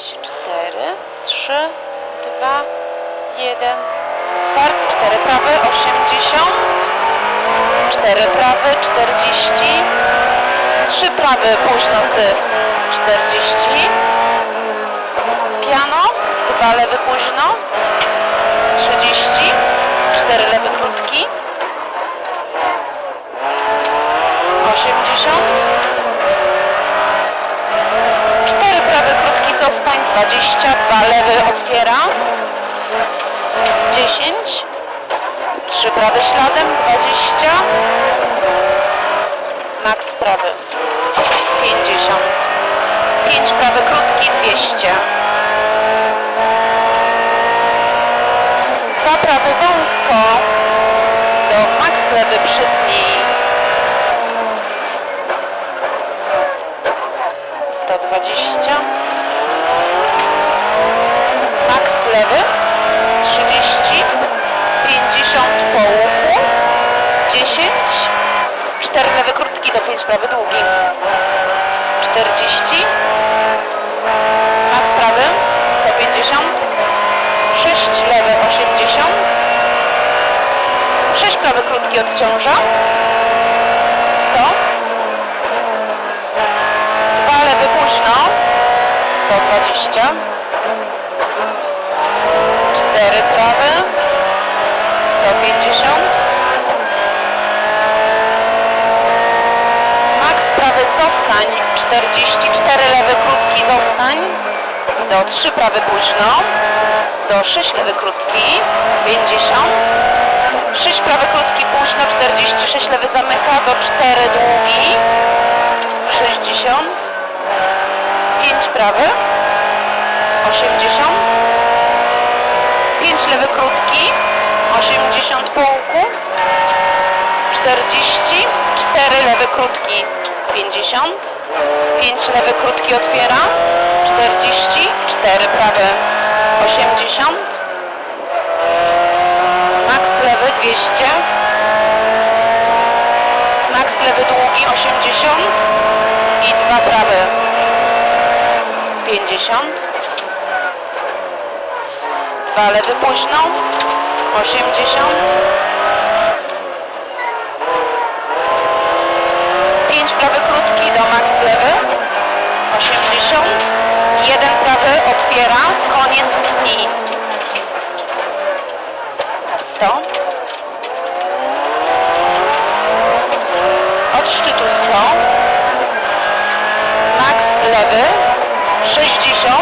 4, 3, 2, 1. Start. 4 prawy, 80. 4 prawy, 40. 3 prawy, późno syf, 40. Piano. 2 lewy, późno. 22, lewy otwiera, 10, 3 prawy śladem, 20, max prawy, 50, 5 prawy krótki, 200, 2 prawy wąsko, do max lewy przytnij, 120, lewy 30 50 po łuku 10 4 lewy krótki do 5 prawy długi 40 max prawy 150 6 lewy 80 6 prawy krótki odciąża 100 Dwa lewy późno. 120. Cztery prawy. 150. Max prawy zostań. 44 lewy krótki zostań. Do 3 prawy późno. Do 6 lewy krótki. 50. 6 prawy krótki późno. 46 lewy zamyka. Do 4 długi. 60 5 prawy 80 5 lewy krótki 80 po łuku 40 4 lewy krótki 50 5 lewy krótki otwiera. 40 4 prawy 80 max lewy 200 max lewy długi 80 i dwa prawy 50 dwa lewy późno 80 5 prawy krótki do max lewy 80 prawy otwiera koniec dni. 100 od szczytu 100 max lewy. 60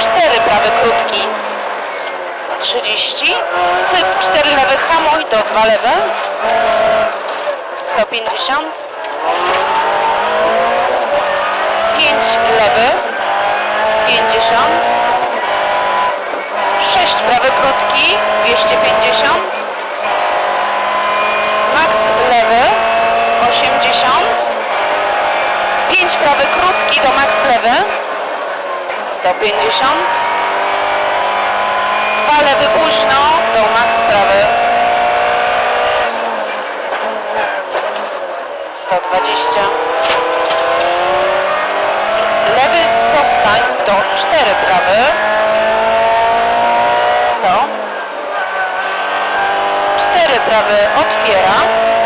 4 prawy krótki. 30 syf 4 lewy. Hamuj do 2 lewe. 150 5 lewy 50 6 prawy krótki 250 max lewy 80 5 prawy krótki do max lewy 150 2 lewy późno do max prawy 120 wyprawy otwiera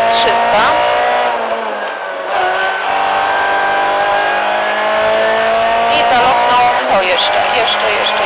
z 300. I za lotną 100 jeszcze, jeszcze, jeszcze.